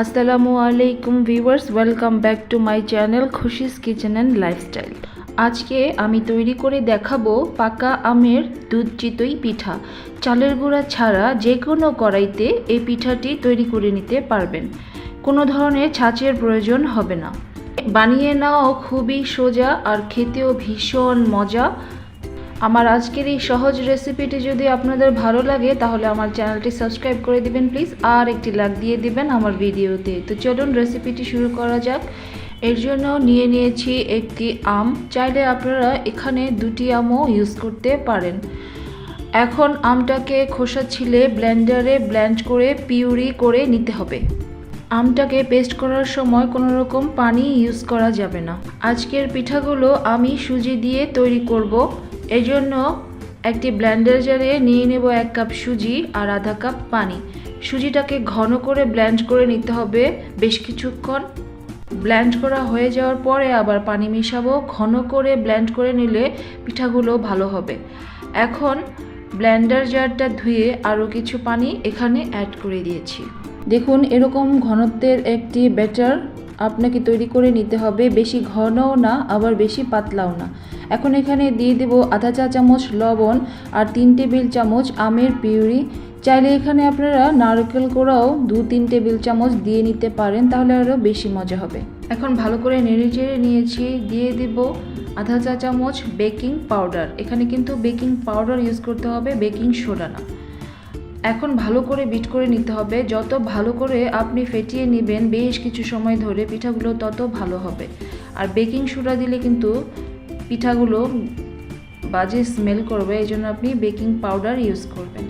আসসালামু আলাইকুম viewers welcome back to my channel Khushi's kitchen and lifestyle আজকে আমি তৈরি করে দেখাবো পাকা আমের দুধ চিতই পিঠা। চালের গুঁড়া ছাড়া যে কোনো কড়াইতে এই পিঠাটি তৈরি করে নিতে পারবেন। কোনো ধরনের ছাঁচের প্রয়োজন হবে না। বানিয়ে নেওয়াও খুবই সোজা আর খেতেও ভীষণ মজা। আমার আজকের এই সহজ রেসিপিটি যদি আপনাদের ভালো লাগে, তাহলে আমার চ্যানেলটি সাবস্ক্রাইব করে দিবেন প্লিজ আর একটি লাইক দিয়ে দিবেন আমার ভিডিওতে তো চলুন রেসিপিটি শুরু করা যাক। এর জন্য নিয়ে নিয়েছি একটি আম। চাইলে আপনারা এখানে দুটি আমও ইউজ করতে পারেন। এখন আমটাকে খোসা ছিলে ব্লেন্ডারে ব্লেন্ড করে, পিউরি করে নিতে হবে। আমটাকে পেস্ট করার সময় কোনো রকম পানি ইউজ করা যাবে না। আজকের পিঠাগুলো আমি সুজি দিয়ে তৈরি করব। এই জন্য একটি ব্লেন্ডার জারে নিয়ে নেব এক কাপ সুজি আর আধা কাপ পানি। সুজিটাকে ঘন করে ব্ল্যান্ড করে নিতে হবে। বেশ কিছুক্ষণ ব্ল্যান্ড করা হয়ে যাওয়ার পরে আবার পানি মেশাবো। ঘন করে ব্ল্যান্ড করে নিলে পিঠাগুলো ভালো হবে। এখন ব্লেন্ডার জারটা ধুয়ে আরও কিছু পানি এখানে অ্যাড করে দিয়েছি। দেখুন, এরকম ঘনত্বের একটি ব্যাটার আপনাকে তৈরি করে নিতে হবে। বেশি ঘনও না, আবার বেশি পাতলাও না। এখন এখানে দিয়ে দেব আধা চা চামচ লবণ আর তিন টেবিল চামচ আমের পিউরি। চাইলে এখানে আপনারা নারকেল কোড়াও দু তিন টেবিল চামচ দিয়ে নিতে পারেন, তাহলে আরও বেশি মজা হবে। এখন ভালো করে নেড়ে চেড়ে নিয়েছি। দিয়ে দেব আধা চা চামচ বেকিং পাউডার। এখানে কিন্তু বেকিং পাউডার ইউজ করতে হবে, বেকিং সোডা না। এখন ভালো করে বিট করে নিতে হবে। যত ভালো করে আপনি ফেটিয়ে নেবেন, বেশ কিছু সময় ধরে পিঠাগুলো তত ভালো হবে। আর বেকিং সোডা দিলে কিন্তু পিঠাগুলো বাজে স্মেল করবে এই জন্য আপনি বেকিং পাউডার ইউজ করবেন।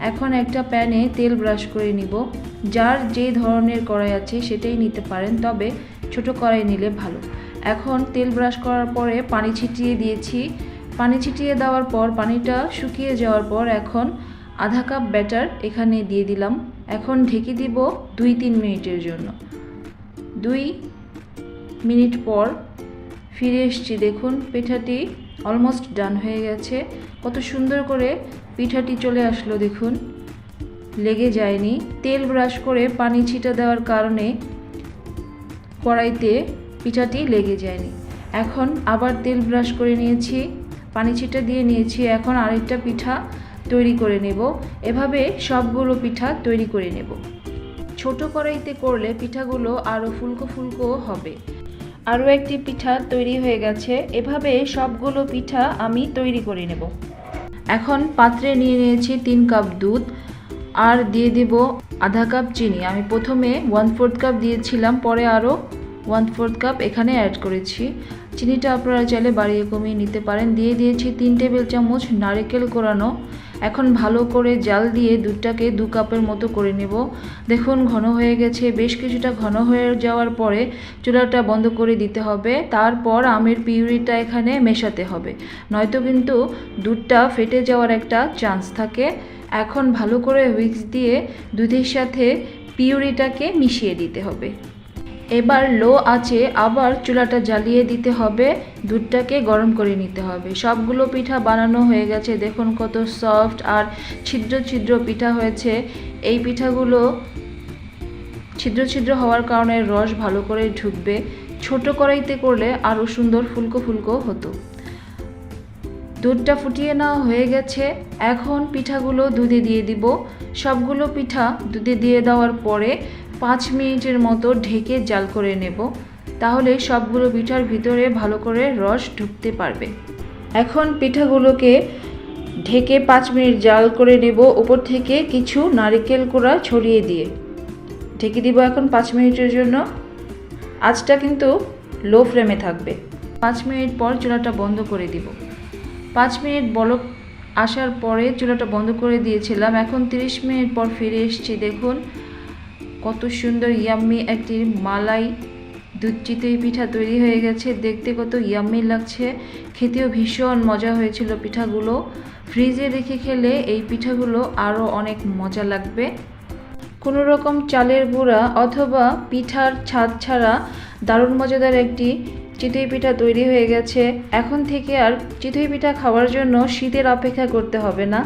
এখন একটা প্যানে তেল ব্রাশ করে নিব। যার যে ধরনের কড়াই আছে সেটাই নিতে পারেন, তবে ছোট কড়াই নিলে ভালো। এখন তেল ব্রাশ করার পরে পানি ছিটিয়ে দিয়েছি। পানি ছিটিয়ে দেওয়ার পর, পানিটা শুকিয়ে যাওয়ার পর এখন আধা কাপ ব্যাটার এখানে দিয়ে দিলাম। এখন ঢেকে দিব দুই তিন মিনিটের জন্য। দুই মিনিট পর ফিরে এসছি। দেখুন, পিঠাটি অলমোস্ট ডান হয়ে গেছে। কত সুন্দর করে পিঠাটি চলে আসলো, দেখুন। লেগে যায়নি। তেল ব্রাশ করে পানি ছিটা দেওয়ার কারণে কড়াইতে পিঠাটি লেগে যায়নি। এখন আবার তেল ব্রাশ করে নিয়েছি, পানি ছিটা দিয়ে নিয়েছি। এখন আরেকটা পিঠা তৈরি করে নেব। এভাবে সবগুলো পিঠা তৈরি করে নেব। ছোট কড়াইতে করলে পিঠাগুলো আরও ফুলকো ফুলকো হবে। আরও একটি পিঠা তৈরি হয়ে গেছে। এভাবে সবগুলো পিঠা আমি তৈরি করে নেব। এখন পাত্রে নিয়ে নিয়েছি তিন কাপ দুধ। আর দিয়ে দেব আধা কাপ চিনি। আমি প্রথমে ওয়ান ফোর্থ কাপ দিয়েছিলাম, পরে আরও ওয়ান ফোর্থ কাপ এখানে অ্যাড করেছি। চিনিটা আপনারা চাইলে বাড়িয়ে কমিয়ে নিতে পারেন। দিয়ে দিয়েছি তিন টেবিল চামচ নারকেল কোরানো এখন ভালো করে জাল দিয়ে দুধটাকে দু কাপের মতো করে নেব। দেখুন, ঘন হয়ে গেছে। বেশ কিছুটা ঘন হয়ে যাওয়ার পরে চুলাটা বন্ধ করে দিতে হবে। তারপর আমের পিউরিটা এখানে মেশাতে হবে। নয়তো কিন্তু দুধটা ফেটে যাওয়ার একটা চান্স থাকে। এখন ভালো করে হুইক্স দিয়ে দুধের সাথে পিউরিটাকে মিশিয়ে দিতে হবে। এবার লো আছে আবার চুলাটা জ্বালিয়ে দিতে হবে। দুধটাকে গরম করে নিতে হবে। সবগুলো পিঠা বানানো হয়ে গেছে। দেখুন কত সফট আর ছিদ্র ছিদ্র পিঠা হয়েছে। এই পিঠাগুলো ছিদ্র ছিদ্র হওয়ার কারণে রস ভালো করে ঢুকবে। ছোট কড়াইতে করলে আরও সুন্দর ফুলকো ফুলকো হতো। দুধটা ফুটিয়ে নেওয়া হয়ে গেছে। এখন পিঠাগুলো দুধে দিয়ে দিব। সবগুলো পিঠা দুধে দিয়ে দেওয়ার পরে পাঁচ মিনিটের মতো ঢেকে জাল করে নেব, তাহলে সবগুলো পিঠার ভিতরে ভালো করে রস ঢুকতে পারবে। এখন পিঠাগুলোকে ঢেকে পাঁচ মিনিট জাল করে নেব উপর থেকে কিছু নারিকেল কোড়া ছড়িয়ে দিয়ে। ঢেকে দিব এখন পাঁচ মিনিটের জন্য। আঁচটা কিন্তু লো ফ্লেমে থাকবে। পাঁচ মিনিট পর চুলাটা বন্ধ করে দিব। পাঁচ মিনিট বলক আসার পরে চুলাটা বন্ধ করে দিয়েছিলাম। এখন তিরিশ মিনিট পর ফিরে এসেছি। দেখুন কত সুন্দর ইয়াম্মি একটি মালাই দুধ চিতই পিঠা তৈরি হয়ে গেছে। দেখতে কত ইয়াম্মি লাগছে। খেতেও ভীষণ মজা হয়েছিল পিঠাগুলো। ফ্রিজে রেখে খেলে এই পিঠাগুলো আরও অনেক মজা লাগবে। কোনো রকম চালের গুঁড়া অথবা পিঠার ছাদ ছাড়া দারুণ মজাদার একটি চিতই পিঠা তৈরি হয়ে গেছে। এখন থেকে আর চিতই পিঠা খাওয়ার জন্য শীতের অপেক্ষা করতে হবে না।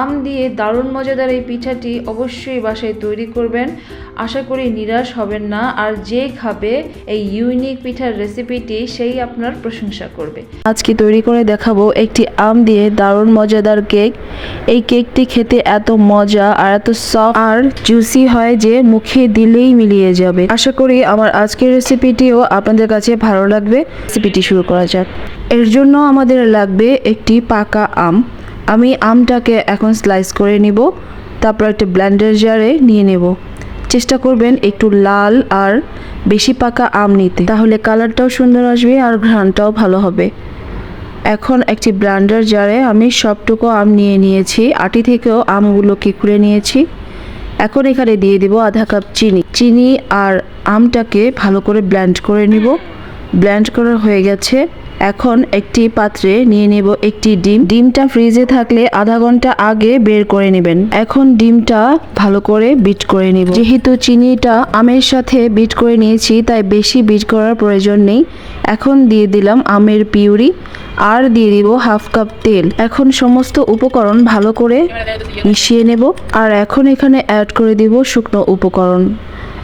আম দিয়ে দারুণ মজাদার এই পিঠাটি অবশ্যই বাসায় তৈরি করবেন। আশা করি নিরাশ হবেন না, আর যে খাবে এই ইউনিক পিঠার রেসিপিটি সেই আপনার প্রশংসা করবে। আজকে তৈরি করে দেখাবো একটি আম দিয়ে দারুণ মজাদার কেক। এই কেকটি খেতে এত মজা আর এত সফট আর জুসি হয় যে মুখে দিলেই মিলিয়ে যাবে। আশা করি আমার আজকের রেসিপিটিও আপনাদের কাছে ভালো লাগবে। রেসিপিটি শুরু করা যাক। এর জন্য আমাদের লাগবে একটি পাকা আম। আমি আমটাকে এখন স্লাইস করে নিব, তারপর একটা ব্লেন্ডার জারে নিয়ে নেব। চেষ্টা করবেন একটু লাল আর বেশি পাকা আম নিতে। তাহলে কালারটাও সুন্দর আসবে আর ঘ্রাণটাও ভালো হবে। এখন একটি ব্লেন্ডার জারে আমি সবটুকু আম নিয়ে নিয়েছি। আটি থেকেও আমগুলোকে খুলে নিয়েছি। এখন এখানে দিয়ে দিব আধা কাপ চিনি। চিনি আর আমটাকে ভালো করে ব্ল্যান্ড করে নিব। ব্ল্যান্ড করা হয়ে গেছে। এখন একটি পাত্রে নিয়ে নেব একটি ডিম। ডিমটা ফ্রিজে থাকলে আধা ঘণ্টা আগে বের করে নেবেন। এখন ডিমটা ভালো করে বিট করে নিব। যেহেতু চিনিটা আমের সাথে বিট করে নিয়েছি, তাই বেশি বিট করার প্রয়োজন নেই। এখন দিয়ে দিলাম আমের পিউরি আর দিয়ে দিব হাফ কাপ তেল। এখন সমস্ত উপকরণ ভালো করে মিশিয়ে নেব। আর এখন এখানে অ্যাড করে দিব শুকনো উপকরণ।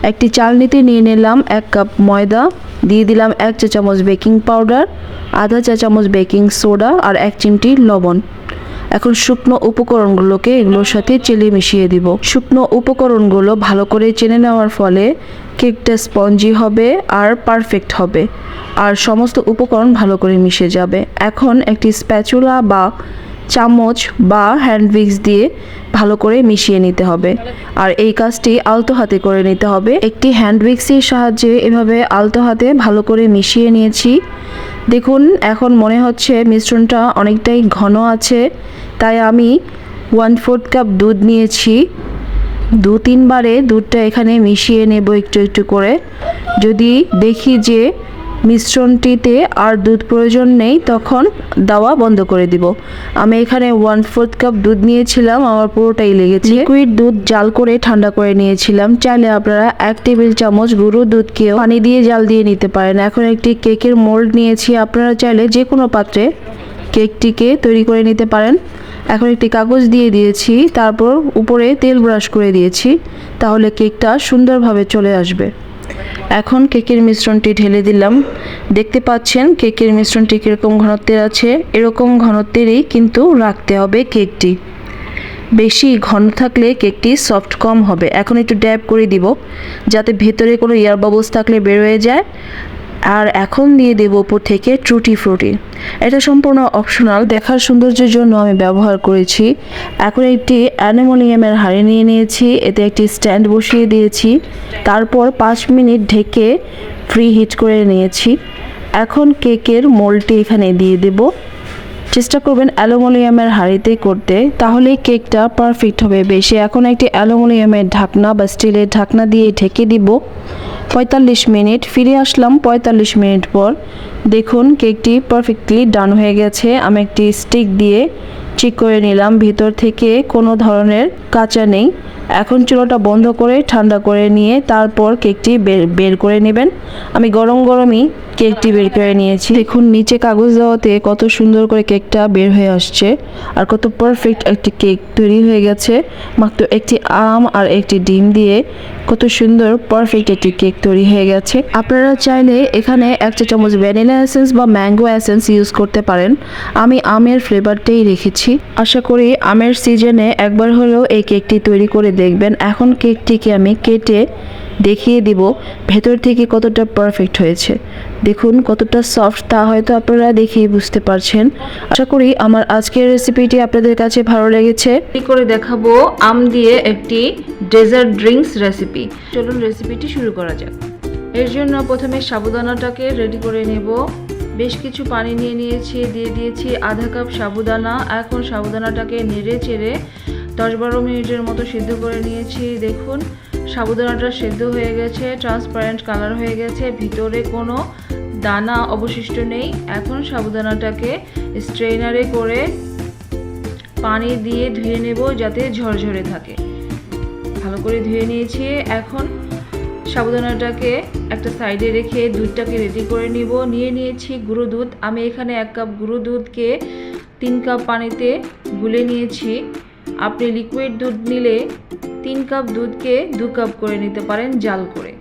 একটি চালনিতে নিয়ে নিলাম এক কাপ ময়দা, দিয়ে দিলাম এক চা চামচ বেকিং পাউডার, আধা চা চামচ বেকিং সোডা আর এক চিমটি লবণ। এখন শুকনো উপকরণগুলোকে এগুলোর সাথে চেলে মিশিয়ে দিব। শুকনো উপকরণগুলো ভালো করে চেনে নেওয়ার ফলে কেকটা স্পঞ্জি হবে আর পারফেক্ট হবে। আর সমস্ত উপকরণ ভালো করে মিশে যাবে। এখন একটি স্প্যাচুলা বা চামচ বা হ্যান্ড উইক্স দিয়ে ভালো করে মিশিয়ে নিতে হবে। আর এই কাজটি আলতো হাতে করে নিতে হবে। একটি হ্যান্ড উইক্সের সাহায্যে এভাবে আলতো হাতে ভালো করে মিশিয়ে নিয়েছি। দেখুন, এখন মনে হচ্ছে মিশ্রণটা অনেকটাই ঘন আছে। তাই আমি ওয়ান ফোর্থ কাপ দুধ নিয়েছি। দু, তিনবারে দুধটা এখানে মিশিয়ে নেব একটু একটু করে। যদি দেখি যে মিশ্রণটিতে আর দুধ প্রয়োজন নেই, তখন দেওয়া বন্ধ করে দিব। আমি এখানে ওয়ান ফোর্থ কাপ দুধ নিয়েছিলাম, আমার পুরোটাই লেগেছে। লিকুইড দুধ জাল করে ঠান্ডা করে নিয়েছিলাম। চাইলে আপনারা এক টেবিল চামচ গুঁড়ো দুধকেও পানি দিয়ে জাল দিয়ে নিতে পারেন। এখন একটি কেকের মোল্ড নিয়েছি, আপনারা চাইলে যে কোনো পাত্রে কেকটিকে তৈরি করে নিতে পারেন। এখন একটি কাগজ দিয়ে দিয়েছি, তারপর উপরে তেল ব্রাশ করে দিয়েছি, তাহলে কেকটা সুন্দরভাবে চলে আসবে। এখন কেকের মিশ্রণটি ঢেলে দিলাম। দেখতে পাচ্ছেন কেকের মিশ্রণটি কীরকম ঘনত্বের আছে? এরকম ঘনত্বেরই কিন্তু রাখতে হবে কেকটি। বেশি ঘন থাকলে কেকটি সফট কম হবে। এখন একটু ড্যাব করে দিব, যাতে ভেতরে কোনো এয়ার বাবলস থাকলে বের হয়ে যায়। আর এখন দিয়ে দেব উপর থেকে ট্রুটি ফ্রুটি। এটা সম্পূর্ণ অপশনাল দেখার সৌন্দর্যের জন্য আমি ব্যবহার করেছি। এখন একটি অ্যানিমোনিয়ামের হাঁড়ি নিয়ে নিয়েছি, এতে একটি স্ট্যান্ড বসিয়ে দিয়েছি। তারপর পাঁচ মিনিট ঢেকে ফ্রি হিট করে নিয়েছি। এখন কেকের মোলটি এখানে দিয়ে দেব। চেষ্টা করবেন অ্যালুমিনিয়ামের হাঁড়িতে করতে, তাহলেই কেকটা পারফেক্ট হবে। বেশি এখন একটি অ্যালুমিনিয়ামের ঢাকনা বা স্টিলের ঢাকনা দিয়ে ঢেকে দিব। পঁয়তাল্লিশ মিনিট, ফিরে আসলাম পঁয়তাল্লিশ মিনিট পর। দেখুন কেকটি পারফেক্টলি ডান হয়ে গেছে। আমি একটি স্টিক দিয়ে চেক করে নিলাম, ভিতর থেকে কোনো ধরনের কাঁচা নেই। এখন চুলোটা বন্ধ করে, ঠান্ডা করে নিয়ে তারপর কেকটি বের করে নেবেন। আমি গরম গরমই কেকটি বের করে নিয়েছি। দেখুন, নিচে কাগজ দেওয়াতে কত সুন্দর করে কেকটা বের হয়ে আসছে আর কত পারফেক্ট একটি কেক তৈরি হয়ে গেছে। মাত্র একটি আম আর একটি ডিম দিয়ে কত সুন্দর পারফেক্ট একটি কেক তৈরি হয়ে গেছে। আপনারা চাইলে এখানে একটা চামচ ভ্যানিলা এসেন্স বা ম্যাঙ্গো এসেন্স ইউজ করতে পারেন। আমি আমের ফ্লেভারটাই রেখেছি। আশা করি আমের সিজনে একবার হলেও এই কেকটি তৈরি করে দেখবেন। এখন কেকটিকে আমি কেটে দেখিয়ে দিব ভেতর থেকে কতটা পারফেক্ট হয়েছে। দেখুন কতটা সফট তা হয়তো আপনারা দেখেই বুঝতে পারছেন। আশা করি আমার আজকের রেসিপিটি আপনাদের কাছে ভালো লেগেছে। করে দেখাবো আম দিয়ে একটি ডেজার্ট ড্রিঙ্কস রেসিপি চলুন রেসিপিটি শুরু করা যাক। এর জন্য প্রথমে সাবুদানাটাকে রেডি করে নেব। বেশ কিছু পানি নিয়ে নিয়েছি, দিয়ে দিয়েছি আধা কাপ সাবুদানা। এখন সাবুদানাটাকে নেড়ে চেড়ে দশ বারো মিনিটের মতো সিদ্ধ করে নিয়েছি। দেখুন, সাবুদানাটা সেদ্ধ হয়ে গেছে ট্রান্সপারেন্ট কালার হয়ে গেছে, ভিতরে কোনো দানা অবশিষ্ট নেই। এখন সাবুদানাটাকে স্ট্রেনারে করে পানি দিয়ে ধুয়ে নেব যাতে ঝরঝরে থাকে। ভালো করে ধুয়ে নিয়েছি। এখন সাবুদানাটাকে একটা সাইডে রেখে দুধটাকে রেডি করে নিব। নিয়ে নিয়েছি গুঁড়ো দুধ। আমি এখানে এক কাপ গুঁড়ো দুধকে তিন কাপ পানিতে গুলে নিয়েছি। আপনি লিকুইড দুধ নিলে তিন কাপ দুধকে দু কাপ করে নিতে পারেন জাল করে।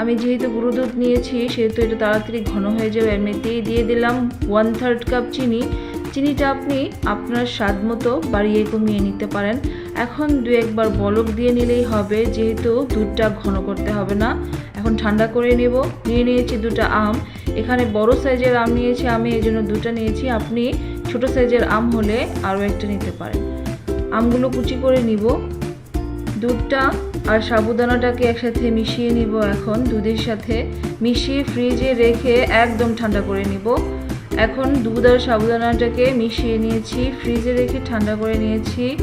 আমি যেহেতু গুঁড়ো দুধ নিয়েছি, সেহেতু এটা তাড়াতাড়ি ঘন হয়ে যাবে। এমনিতেই দিয়ে দিলাম ওয়ান থার্ড কাপ চিনি। চিনিটা আপনি আপনার স্বাদ মতো বাড়িয়ে কমিয়ে নিতে পারেন। এখন দু একবার বলক দিয়ে নিলেই হবে, যেহেতু দুধটা ঘন করতে হবে না। এখন ঠান্ডা করে নেব। নিয়ে নিয়েছি দুটো আম। এখানে বড় সাইজের আম নিয়েছি আমি, এই জন্য দুটা নিয়েছি। আপনি ছোট সাইজের আম হলে আরও একটা নিতে পারেন। আমগুলো কুচি করে নিব। দুধটা আর সাবুদানাটাকে একসাথে মিশিয়ে নিব এখন দুধের সাথে। মিশিয়ে ফ্রিজে রেখে একদম ঠান্ডা করে নিব। এখন দুধ আর সাবুদানাটাকে মিশিয়ে নিয়েছি। ফ্রিজে রেখে ঠান্ডা করে নিয়েছি।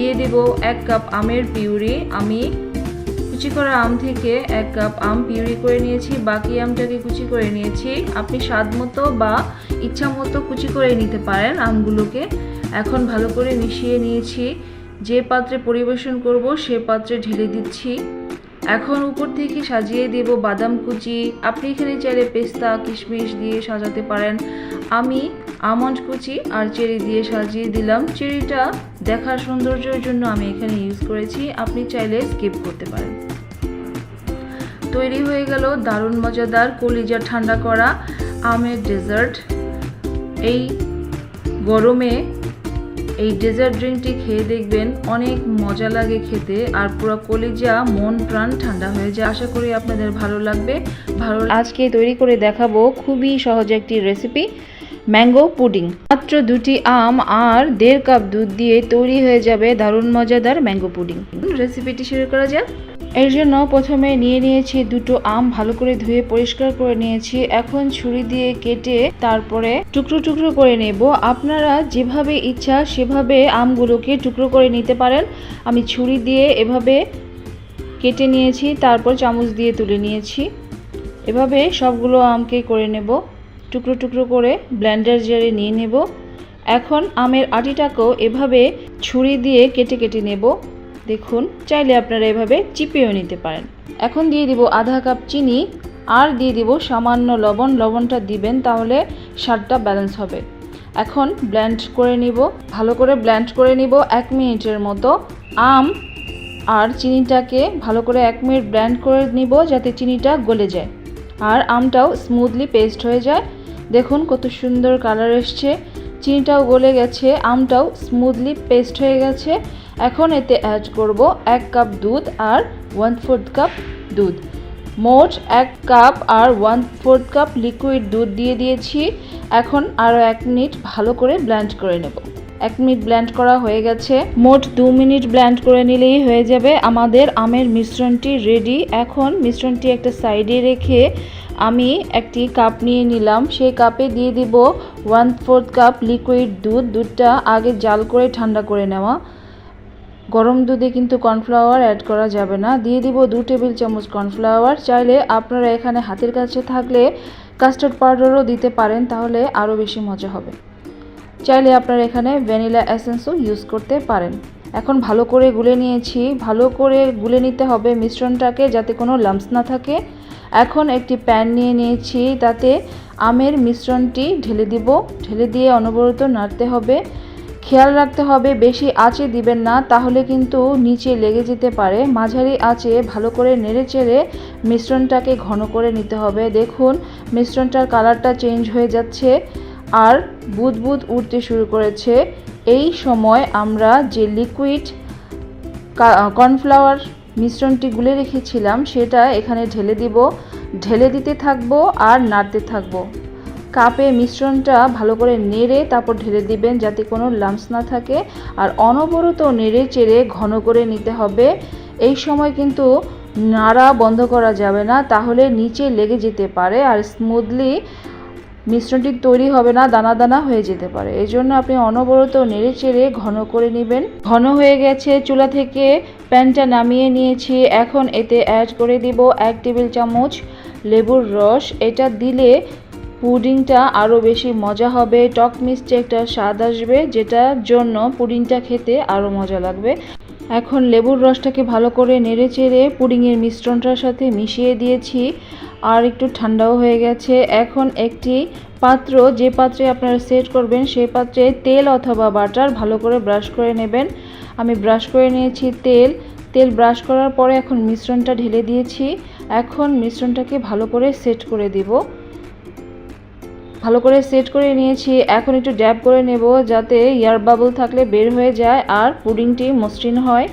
দিয়ে দিব এক কাপ আমের পিউরি। আমি কুচি করা আম থেকে এক কাপ আম পিউরি করে নিয়েছি, বাকি আমটাকে কুচি করে নিয়েছি। আপনি স্বাদ মতো বা ইচ্ছা মতো কুচি করে নিতে পারেন আমগুলোকে। এখন ভালো করে মিশিয়ে নিয়েছি। যে পাত্রে পরিবেশন করব, সে পাত্রে ঢেলে দিচ্ছি। এখন উপর থেকে সাজিয়ে দেব বাদাম কুচি। আপনি এখানে চাইলে পেস্তা, কিশমিশ দিয়ে সাজাতে পারেন। আমি আমন্ড কুচি আর চেরি দিয়ে সাজিয়ে দিলাম। চেরিটা দেখার সৌন্দর্যের জন্য আমি এখানে ইউজ করেছি। আপনি চাইলে স্কিপ করতে পারেন। তৈরি হয়ে গেল দারুণ মজাদার কলিজা ঠান্ডা করা আমের ডেজার্ট এই গরমে এই ডেজার্ট ড্রিঙ্কটি খেয়ে দেখবেন অনেক মজা লাগে খেতে আর পুরো কলিজা মন প্রাণ ঠান্ডা হয়ে যায়। আশা করি আপনাদের ভালো লাগবে। ভালো আজকে তৈরি করে দেখাবো খুবই সহজ একটি রেসিপি ম্যাঙ্গো পুডিং। মাত্র দুটি আম আর দেড় কাপ দুধ দিয়ে তৈরি হয়ে যাবে দারুণ মজাদার ম্যাঙ্গো পুডিং। রেসিপিটি শুরু করা যাক। এর জন্য প্রথমে নিয়ে নিয়েছি দুটো আম ভালো করে ধুয়ে পরিষ্কার করে নিয়েছি। এখন ছুরি দিয়ে কেটে তারপরে টুকরো টুকরো করে নেব। আপনারা যেভাবে ইচ্ছা সেভাবে আমগুলোকে টুকরো করে নিতে পারেন। আমি ছুরি দিয়ে এভাবে কেটে নিয়েছি তারপর চামচ দিয়ে তুলে নিয়েছি। এভাবে সবগুলো আমকে করে নেব। টুকরো টুকরো করে ব্লেন্ডার জারে নিয়ে নেব। এখন আমের আটিটাকেও এভাবে ছুরি দিয়ে কেটে কেটে নেব। দেখুন, চাইলে আপনারা এভাবে চিপেও নিতে পারেন। এখন দিয়ে দিব আধা কাপ চিনি, আর দিয়ে দিব সামান্য লবণ। লবণটা দিবেন তাহলে স্বাদটা ব্যালেন্স হবে। এখন ব্ল্যান্ড করে নিব। ভালো করে ব্ল্যান্ড করে নিব এক মিনিটের মতো। আম আর চিনিটাকে ভালো করে এক মিনিট ব্ল্যান্ড করে নিব যাতে চিনিটা গলে যায়। আর আমটাও স্মুথলি পেস্ট হয়ে যায়। দেখুন কত সুন্দর কালার এসছে। চিনিটাও গলে গেছে, আমটাও স্মুথলি পেস্ট হয়ে গেছে। এখন এতে অ্যাড করব এক কাপ দুধ আর ওয়ান ফোর্থ কাপ দুধ। মোট এক কাপ আর ওয়ান ফোর্থ কাপ লিকুইড দুধ দিয়ে দিয়েছি। এখন আরও এক মিনিট ভালো করে ব্ল্যান্ড করে নেব। এক মিনিট ব্ল্যান্ড করা হয়ে গেছে। মোট দু মিনিট ব্ল্যান্ড করে নিলেই হয়ে যাবে। আমাদের আমের মিশ্রণটি রেডি এখন মিশ্রণটি একটা সাইডে রেখে আমি একটি কাপ নিয়ে নিলাম। সেই কাপে দিয়ে দিব ওয়ান ফোর্থ কাপ লিকুইড দুধ। দুধটা আগে জাল করে ঠান্ডা করে নেওয়া। গরম দুধে কিন্তু কর্নফ্লাওয়ার অ্যাড করা যাবে না। দিয়ে দিব দু টেবিল চামচ কর্নফ্লাওয়ার চাইলে আপনারা এখানে হাতের কাছে থাকলে কাস্টার্ড পাউডারও দিতে পারেন। তাহলে আরও বেশি মজা হবে। চাইলে আপনারা এখানে ভ্যানিলা এসেন্সও ইউজ করতে পারেন। এখন ভালো করে গুলে নিয়েছি। ভালো করে গুলে নিতে হবে মিশ্রণটাকে যাতে কোনো লাম্পস না থাকে। এখন একটি প্যান নিয়ে নিয়েছি। তাতে আমের মিশ্রণটি ঢেলে দিব। ঢেলে দিয়ে অনবরত নাড়তে হবে। খেয়াল রাখতে হবে, বেশি আঁচে দিবেন না, তাহলে কিন্তু নিচে লেগে যেতে পারে। মাঝারি আঁচে ভালো করে নেড়ে চেড়ে মিশ্রণটাকে ঘন করে নিতে হবে। দেখুন, মিশ্রণটার কালারটা চেঞ্জ হয়ে যাচ্ছে। আর বুদ বুদ উঠতে শুরু করেছে। এই সময় আমরা যে লিকুইড কর্নফ্লাওয়ার মিশ্রণটি গুলে রেখেছিলাম, সেটা এখানে ঢেলে দিব। ঢেলে দিতে থাকব আর নাড়তে থাকব। কাপে মিশ্রণটা ভালো করে নেড়ে তারপর ঢেলে দিবেন যাতে কোনো লাম্পস না থাকে। আর অনবরত নেড়ে চেড়ে ঘন করে নিতে হবে। এই সময় কিন্তু নাড়া বন্ধ করা যাবে না, তাহলে নিচে লেগে যেতে পারে। আর স্মুথলি মিশ্রণটি তৈরি হবে না, দানা দানা হয়ে যেতে পারে। এই জন্য আপনি অনবরত নেড়ে চেড়ে ঘন করে নেবেন। ঘন হয়ে গেছে, চুলা থেকে প্যানটা নামিয়ে নিয়েছি। এখন এতে অ্যাড করে দিব এক টেবিল চামচ লেবুর রস। এটা দিলে পুডিংটা আরও বেশি মজা হবে। টক মিষ্টি একটা স্বাদ আসবে, যেটার জন্য পুডিংটা খেতে আরও মজা লাগবে। এখন লেবুর রসটাকে ভালো করে নেড়ে চেড়ে পুডিংয়ের মিশ্রণটার সাথে মিশিয়ে দিয়েছি। আর একটু ঠান্ডাও হয়ে গেছে। এখন একটি পাত্র, যে পাত্রে আপনারা সেট করবেন সেই পাত্রে তেল অথবা বাটার ভালো করে ব্রাশ করে নেবেন। আমি ব্রাশ করে নিয়েছি তেল। তেল ব্রাশ করার পরে এখন মিশ্রণটা ঢেলে দিয়েছি। এখন মিশ্রণটাকে ভালো করে সেট করে দিব। ভালো করে সেট করে নিয়েছি। এখন একটু ড্যাব করে নেব যাতে এয়ার বাবল থাকলে বের হয়ে যায় আর পুডিংটি মসৃণ হয়।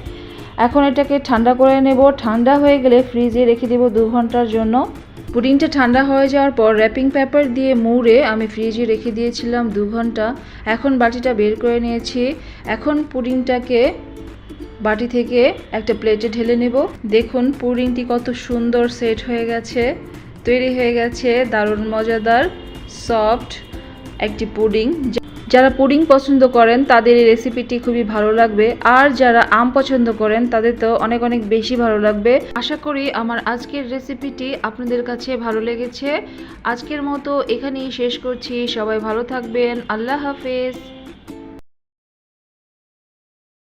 এখন এটাকে ঠান্ডা করে নেব। ঠান্ডা হয়ে গেলে ফ্রিজে রেখে দেব দু ঘণ্টার জন্য। পুডিংটা ঠান্ডা হয়ে যাওয়ার পর র্যাপিং পেপার দিয়ে মুড়ে আমি ফ্রিজে রেখে দিয়েছিলাম দু ঘণ্টা। এখন বাটিটা বের করে নিয়েছি। এখন পুডিংটাকে বাটি থেকে একটা প্লেটে ঢেলে নেব। দেখুন পুডিংটি কত সুন্দর সেট হয়ে গেছে, তৈরি হয়ে গেছে, দারুণ, মজাদার। সফট একটি পুডিং। যারা পুডিং পছন্দ করেন, তাদের এই রেসিপিটি খুবই ভালো লাগবে। আর যারা আম পছন্দ করেন, তাদের তো অনেক অনেক বেশি ভালো লাগবে। আশা করি আমার আজকের রেসিপিটি আপনাদের কাছে ভালো লেগেছে। আজকের মতো এখানেই শেষ করছি। সবাই ভালো থাকবেন। আল্লাহ হাফেজ।